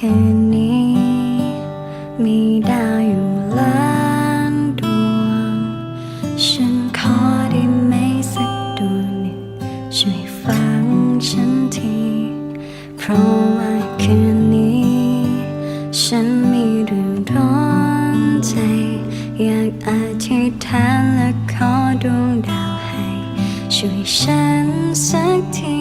คืนนี้ มีดาวอยู่ล้านดวง ฉันขอได้ไหมสักดวงหนึ่งช่วยฟังฉันที เพราะว่าคืนนี้ ฉันมีเรื่องร้อนใจ อยากอธิษฐานและขอดวงดาวให้ ช่วยฉันสักที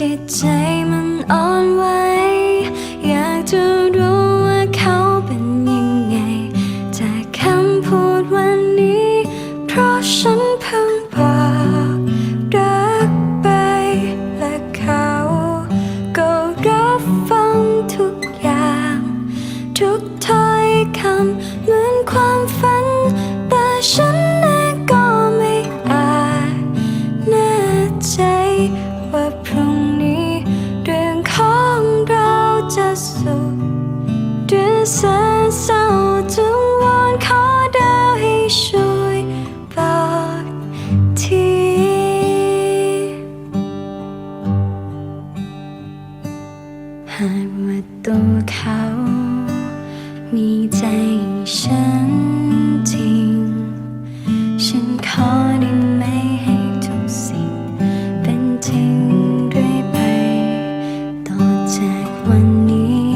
กจิตใจมันอ่อนไหวอยากจะรู้ว่าเขาเป็นยังไงจากคำพูดวันนี้ เพราะฉันเพิ่งบอกรักไปและเขาก็รับฟังทุกอย่าง ทุกถ้อยคำเหมือนความ หากว่าตัวเขา มีใจฉันจริง ฉันขอได้ไหมให้ทุกสิ่ง เป็นจริงเรื่อยไป ต่อจากวันนี้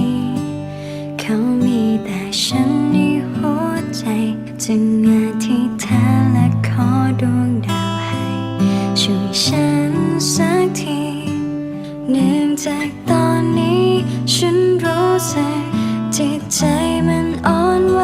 เขามีแต่ฉันในหัวใจจึงอธิษฐานและขอดวงดาวให้ ช่วยฉันสักทีเนื่องจากตอน ฉันรู้สึกที่ใจมันอ่อนไหว